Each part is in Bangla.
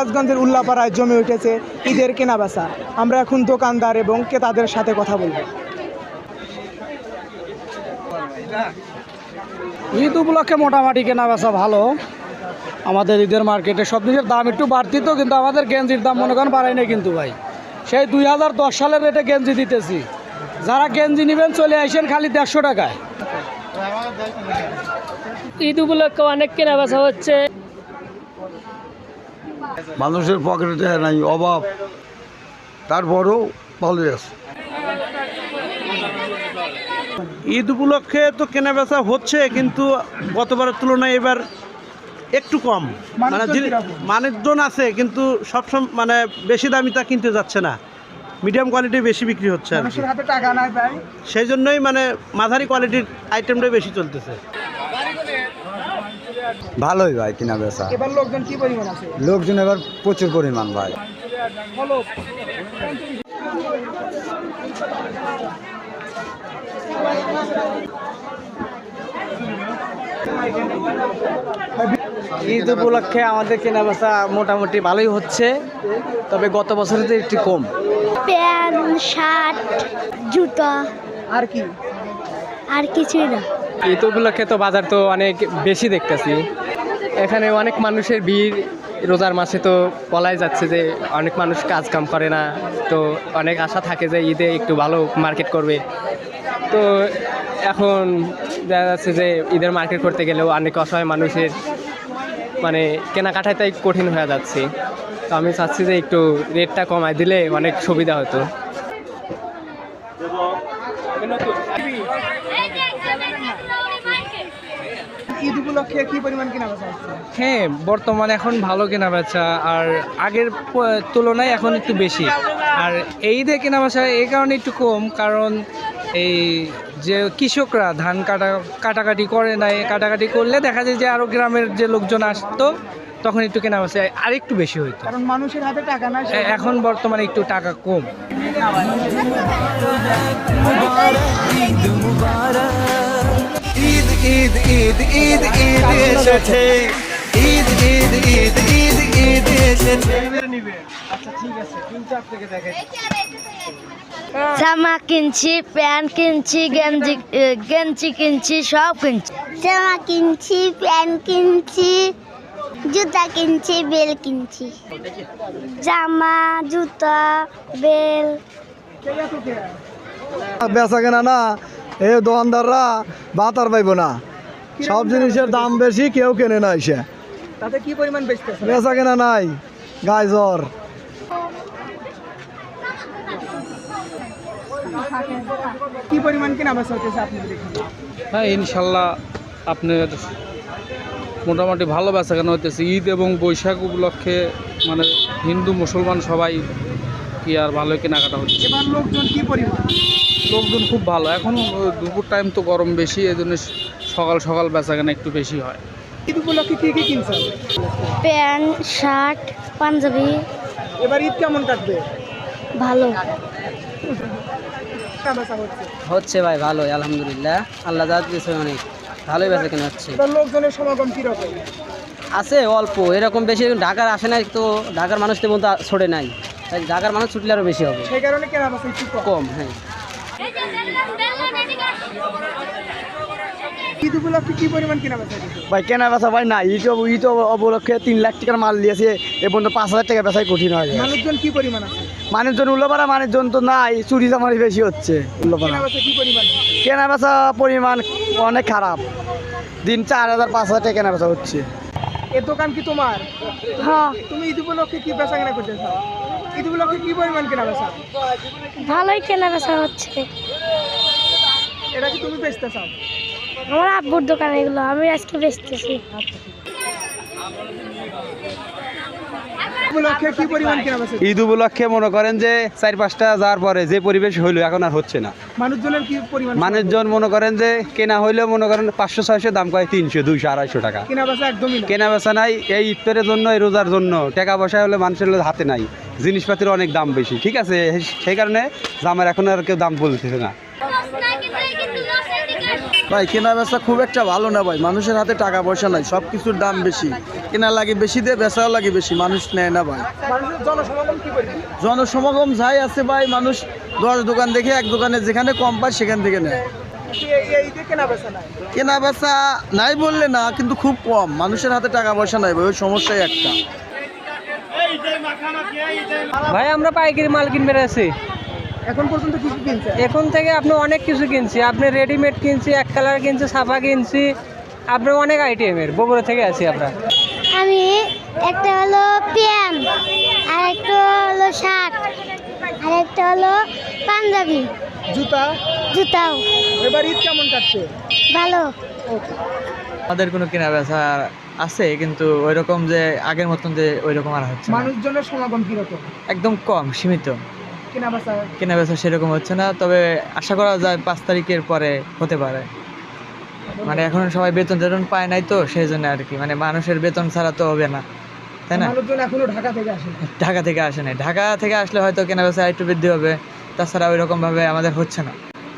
রাজগঞ্জের উল্লাপাড়ায় জমে উঠেছে ঈদের কেনাবেচা। আমরা এখন দোকানদার এবং ক্রেতাদের সাথে কথা বলব। ঈদ উপলক্ষে মোটামুটি কেনা বেচা ভালো। আমাদের ঈদের মার্কেটে সব জিনিসের দাম একটু বাড়তি তো কিন্তু আমাদের গেঞ্জির দাম মনে করেন বাড়াই নাই কিন্তু ভাই। সেই দুই হাজার দশ সালের রেটে গেঞ্জি দিতেছি। যারা গেঞ্জি নেবেন চলে আসেন খালি দেড়শো টাকায়। ঈদ উপলক্ষে অনেক কেনা বেচা হচ্ছে। মানুষের পকেটে নাই অভাব। তারপরেও ভালোই আছে। ঈদ উপলক্ষে তো কেনাবেচা হচ্ছে কিন্তু গতবারের তুলনায় এবার একটু কম। মানে? মানুষজন আছে কিন্তু সবসময় মানে বেশি দামি তা কিনতে যাচ্ছে না। মিডিয়াম কোয়ালিটি বেশি বিক্রি হচ্ছে আর কি। মানুষের হাতে টাকা নাই তাই সেই জন্যই মানে মাঝারি কোয়ালিটির আইটেমটাই বেশি চলতেছে। ভালোই ভাই কিনা বেচা। এবার লোকজন কি পরিমাণ আছে? লোকজন এবার প্রচুর পরিমাণ ভাই। ঈদ উপলক্ষে আমাদের কেনা বেচা মোটামুটি ভালোই হচ্ছে তবে গত বছরের একটু কম। প্যান্ট শার্ট জুতা। আর কি? আর কিছুই না। ঈদ উপলক্ষে তো বাজার তো অনেক বেশি দেখতেছি। এখানে অনেক মানুষের ভিড়, রোজার মাসে তো বলাই যাচ্ছে যে অনেক মানুষ কাজ কাম করে না, তো অনেক আশা থাকে যে ঈদে একটু ভালো মার্কেট করবে। তো এখন দেখা যাচ্ছে যে ঈদের মার্কেট করতে গেলেও অনেক অসহায় মানুষের মানে কেনাকাটায় তাই কঠিন হয়ে যাচ্ছে। তো আমি চাচ্ছি যে একটু রেটটা কমায় দিলে অনেক সুবিধা হতো। ঈদ উপলক্ষে কি পরিমাণ কেনাবেচা হচ্ছে? হ্যাঁ বর্তমানে এখন ভালো কেনা বেচা আর আগের তুলনায় এখন একটু বেশি। আর এই দিয়ে কেনা বেচা এই কারণে একটু কম কারণ এই যে কৃষকরা ধান কাটা কাটাকাটি করে না এই কাটাকাটি করলে দেখা যায় যে আরও গ্রামের যে লোকজন আসতো তখন একটু কেনা বেচা আর একটু বেশি হইতো। কারণ মানুষের হাতে টাকা নাই এ- এখন বর্তমানে একটু টাকা কম। ঈদ ঈদ ঈদ ঈদ এসেছে। ঈদ ঈদ ঈদ ঈদ ঈদ এসেছে। জামা কিনছি প্যান্ট কিনছি গেঞ্জি গেঞ্জি কিনছি সব কিনছি। জামা কিনছি প্যান্ট কিনছি জুতা কিনছি বেল কিনছি। জামা জুতা বেল। বেচা কেনা না এই দোকানদাররা বাতার পাইব না। সব জিনিসের দাম বেশি কেউ কেনে না এসে। তাতে কি পরিমাণ বেচতেছে বেচা কেনা নাই গায়ে জ্বর কি পরিমাণ কেনাবেচা হচ্ছে আপনাদের হ্যাঁ ইনশাল্লাহ আপনার মোটামুটি ভালো বেচা কেনা হইতেছে। ঈদ এবং বৈশাখ উপলক্ষে মানে হিন্দু মুসলমান সবাই কি আর ভালো কেনাকাটা হচ্ছে? এবার লোকজন কি পরিমাণ? লোকজন খুব ভালো। এখন দুপুর টাইম তো গরম বেশি এই জন্য সকাল সকাল বেচা কেনা একটু বেশি হয়। ঈদ উপলক্ষে কি কি কিনছেন? Pant shirt Punjabi. এবার ঈদ কেমন কাটবে? ভালো। হচ্ছে? হচ্ছে ভাই ভালোই আলহামদুলিল্লাহ। আল্লাহ যা দিয়েছে অনেক। ভালোই বেচা কেনা হচ্ছে। লোকজনের সমাগম কীরকম? আছে অল্প এরকম বেশি ঢাকার আসে নাই তো ঢাকার মানুষ তেমন তো ছড়ে নাই। ঢাকার মানুষ ছুটলে আরও বেশি হবে। সেই কারণে কম হ্যাঁ। ঈদ উপলক্ষে কি পরিমাণ কেনাবেচা হচ্ছে ভাই কেনা বেচা ভাই না উপলক্ষে তিন লাখ টাকার মাল দিয়েছে এ পর্যন্ত পাঁচ হাজার টাকা বেচাই কঠিন হয়ে যায় মানুষজন কি পরিমাণ আছে? মানুষজন উল্লোপাড়া মানুষজন তো নাই। চুরি চামারি বেশি হচ্ছে উল্লোপাড়া। কি পরিমাণ? কেনা বেচা পরিমাণ অনেক খারাপ। দিন চার হাজার পাঁচ হাজার টাকা কেনা বেচা হচ্ছে। এ দোকান কি তোমার? হ্যাঁ। তুমি ঈদ উপলক্ষে কি বেচা কেনা করতে চাও? ঈদ উপলক্ষে কি পরিমাণ কেনাবেচা ভালোই কেনা বেচা হচ্ছে। এটা কি তুমি বেচতে চাও? আমার আব্বুর দোকান এগুলো আমি আজকে বেচতেছি। ঈদ উপলক্ষে মনে করেন যে চার পাঁচটা যাওয়ার পরে যে পরিবেশ হইল এখন আর হচ্ছে না। মানুষজনের কি পরিমাণ মানুষজন মনে করেন যে কেনা হইলেও মনে করেন পাঁচশো ছয়শো দাম কয় তিনশো দুইশো আড়াইশো টাকা। কেনাবেচা একদমই না। কেনা বেচা নাই এই ইফতারের জন্য এই রোজার জন্য। টাকা পয়সা হলে মানুষের হাতে নাই। জিনিসপাতির অনেক দাম বেশি ঠিক আছে? সেই কারণে জামার এখন আর কেউ দাম বলতেছে না। ভাই কেনা বেচা খুব একটা ভালো না ভাই। মানুষের হাতে টাকা পয়সা নাই সব কিছুর দাম বেশি। কেনা লাগে বেশি দিয়ে বেচাও লাগে বেশি মানুষ নেয় না ভাই। মানুষের জনসমাগম যাই আছে ভাই মানুষ দশ দোকান দেখে এক দোকানে যেখানে কম পায় সেখান থেকে নেয়। কেনা বেচা নাই? বললে না কিন্তু খুব কম। মানুষের হাতে টাকা পয়সা নাই ভাই ওই সমস্যাই একটা। ভাই আমরা পাইকারি মাল কিনবে আছি। এখন পর্যন্ত কি কি কিনছে এখন থেকে আপনি অনেক কিছু কিনছি। আপনি রেডিমেড কিনছি এক কালার কিনছি সাফা কিনছি। আপনার অনেক আইটেমের বগুড়া থেকে আছি আমরা। আমি একটা হলো প্যান আর একটা হলো শার্ট আর একটা হলো পাঞ্জাবি। জুতা? জুতাও। এবার ঈদ কেমন কাটছে? ভালো। আমাদের কোনো কেনা বেচা আছে কিন্তু ওই রকম যে আগের মতন যে ওই রকম আর হচ্ছে না। মানুষজনের সমাগম কীরকম? একদম কম সীমিত। কেনা বেচা সেরকম হচ্ছে না তবে আশা করা যায় পাঁচ তারিখের পরে হতে পারে। মানে এখন সবাই বেতন টেতন পায় নাই তো সেই জন্য আর কি। মানে মানুষের বেতন ছাড়া তো হবে না তাই না? এখনও ঢাকা থেকে আসে ঢাকা থেকে আসে নাই। ঢাকা থেকে আসলে হয়তো কেনা বেচা একটু বৃদ্ধি হবে তাছাড়া ওই রকমভাবে আমাদের হচ্ছে না।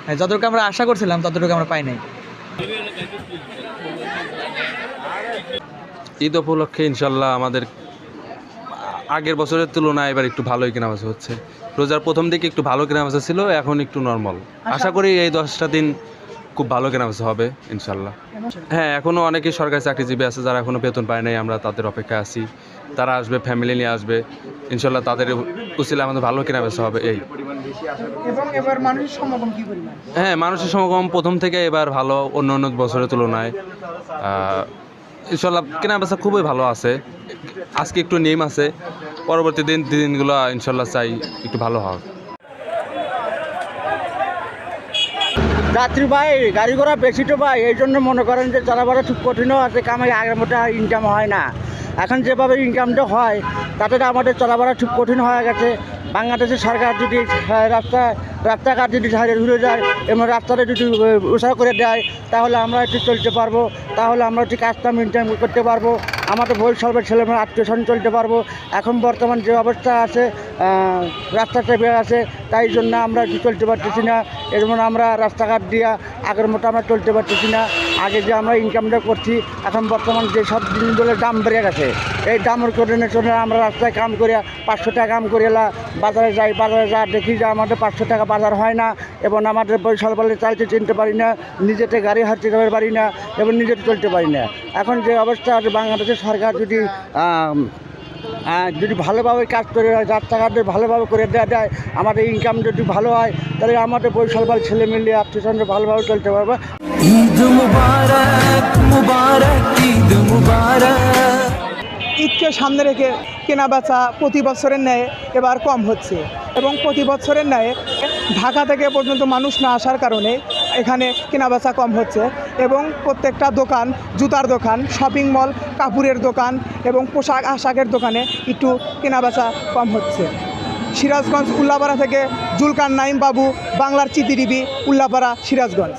মানে যতটুকু আমরা আশা করছিলাম ততটুকু আমরা পাই নাই। ঈদ উপলক্ষে ইনশাল্লাহ আমাদের আগের বছরের তুলনায় এবার একটু ভালোই কেনাবেচা হচ্ছে। রোজার প্রথম দিকে একটু ভালো কেনাবেচা ছিল এখন একটু নর্মাল আশা করি এই দশটা দিন খুব ভালো কেনাবেচা হবে ইনশাল্লাহ। হ্যাঁ এখনও অনেকে সরকারি চাকরিজীবী আছে যারা এখনও বেতন পায় নাই আমরা তাদের অপেক্ষায় আছি। তারা আসবে ফ্যামিলি নিয়ে আসবে। ইনশাল্লাহ তাদের উচিলে আমাদের ভালো কেনাবেচা হবে এই। হ্যাঁ মানুষের সমাগম প্রথম থেকে এবার ভালো অন্য অন্য বছরের তুলনায়। ইনশাল্লাহ কেনা বেচা খুবই ভালো আছে। আজকে একটু নেম আছে। পরবর্তী দিন দিনগুলো ইনশাল্লাহ চাই একটু ভালো হোক যাত্রী ভাই, গাড়ি ঘোড়া বেশি তো ভাই, এই জন্য মনে করেন যে চলাফেরা খুব কঠিনও আছে, কামাই আগের মতো ইনকাম হয় না। এখন যেভাবে ইনকামটা হয়, তাতে আমাদের চলাফেরা খুব কঠিন হয়ে গেছে। বাংলাদেশের সরকার যদি রাস্তা রাস্তাঘাট যদি সাইডে ঘুরে যায় এবং রাস্তাটা যদি উৎসাহ করে দেয় তাহলে আমরা একটু চলতে পারব তাহলে আমরা একটু কাজটা মেনটেন করতে পারব আমাদের ভবিষ্যতের ছেলেমেয়েরা আত্মীয় স্বজন চলতে পারব। এখন বর্তমান যে অবস্থা আছে আহ, রাস্তা চেপে আছে তাই জন্য আমরা চলতে পারতেছি না। এর আমরা রাস্তাঘাট দিয়ে আগের মতো আমরা চলতে পারতেছি না। আগে যে আমরা ইনকামটা করছি, এখন বর্তমান যে সব জিনিসগুলোর দাম বেড়ে গেছে। এই দামের জন্য আমরা রাস্তায় কাম করিয়া পাঁচশো টাকা কাম এলা বাজারে যাই, বাজারে যা দেখি যে আমাদের পাঁচশো টাকা বাজার হয় না, এবং আমাদের বৈশাল বলে চালতে চিনতে পারি না, নিজেতে গাড়ি হাঁটতে পারি না, এবং নিজেতে চলতে পারি না। এখন যে অবস্থা আছে, বাংলাদেশের সরকার যদি যদি ভালোভাবে কাজ করে হয় রাস্তাঘাটে ভালোভাবে করে দেওয়া দেয় আমাদের ইনকাম যদি ভালো হয় তাহলে আমাদের বৈশাল বাল ছেলে মিলিয়ে আত্মীয় স্বজন ভালোভাবে চলতে পারবে। ঈদ মুবারক মুবারক ঈদ মুবারক। ঈদকে সামনে রেখে কেনা বেচা প্রতি বছরের ন্যায় এবার কম হচ্ছে। এবং প্রতি বছরের ন্যায় ঢাকা থেকে পর্যন্ত মানুষ না আসার কারণে এখানে কেনাবেচা কম হচ্ছে এবং প্রত্যেকটা দোকান, জুতার দোকান শপিং মল কাপড়ের দোকান এবং পোশাক আশাকের দোকানে একটু কেনাবেচা কম হচ্ছে। সিরাজগঞ্জ, উল্লাপাড়া থেকে জুলকান নাইম বাবু বাংলার চিতিরিবি, উল্লাপাড়া, সিরাজগঞ্জ।